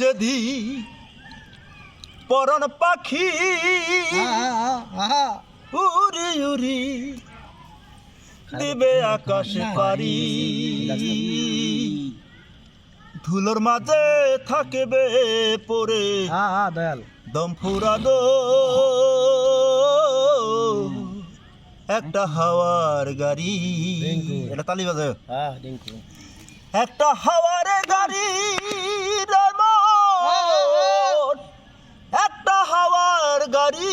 যদি পরন পাখি উড়ি উড়ি দিবে আকাশে পারি। ধুলোর মাঝে থাকবে পরে। দম ফুরানো একটা হাওয়ার গাড়ি। এটা তালি বাজে হ্যাঁ একটা হাওয়ার গাড়ি রে মন। একটা হাওয়ার গাড়ি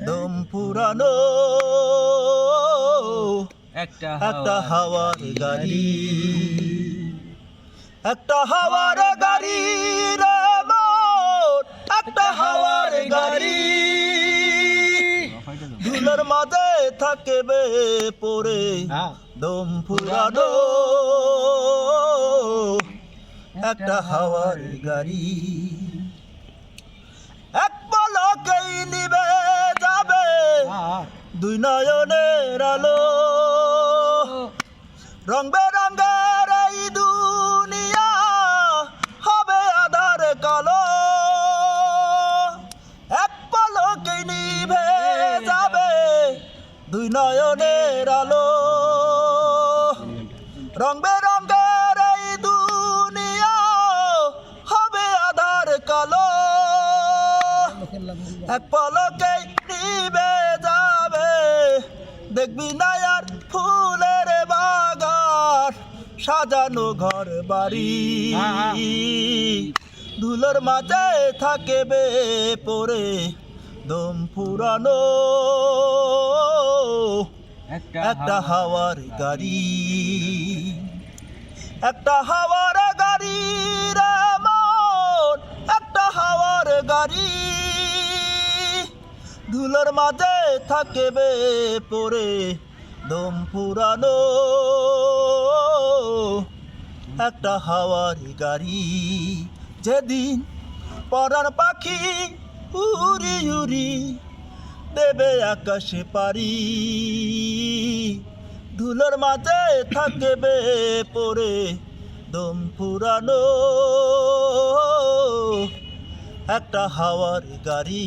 দম পুরানো। একটা একটা হাওয়ার গাড়ি। একটা হাওয়ার গাড়ি একটা হাওয়ার গাড়ি। ধুলোর মাঝে থাকবে পরে হ্যাঁ। দম ফুরানো একটা হাওয়ার গাড়ি। এক পলকেই নিবে। দুই নয়নের আলো। রং বেরঙ্গের এই দুনিয়া, হবে আধার কালো। এক পলকে নিভে যাবে দুই নয়নের আলো। রং বেরঙ্গের এই দুনিয়া, হবে আধার কালো। এক পলকে নিবে দেখবি না আর ফুলের বাগান সাজানো ঘর বাড়ি। ধুলোর মাঝে থাকে বে পরে দম পুরানো। একটা হাওয়ার গাড়ি। একটা হাওয়ার গাড়ি রে মন একটা হাওয়ার গাড়ি। ধুলোর মাঝে থাকবে পরে দম পুরানো। একটা হাওয়ার গাড়ি যেদিন পরার পাখি উড়ি উড়ি দেবে আকাশে পারি ধুলোর মাঝে থাকবে পরে দম পুরানো। একটা হাওয়ার গাড়ি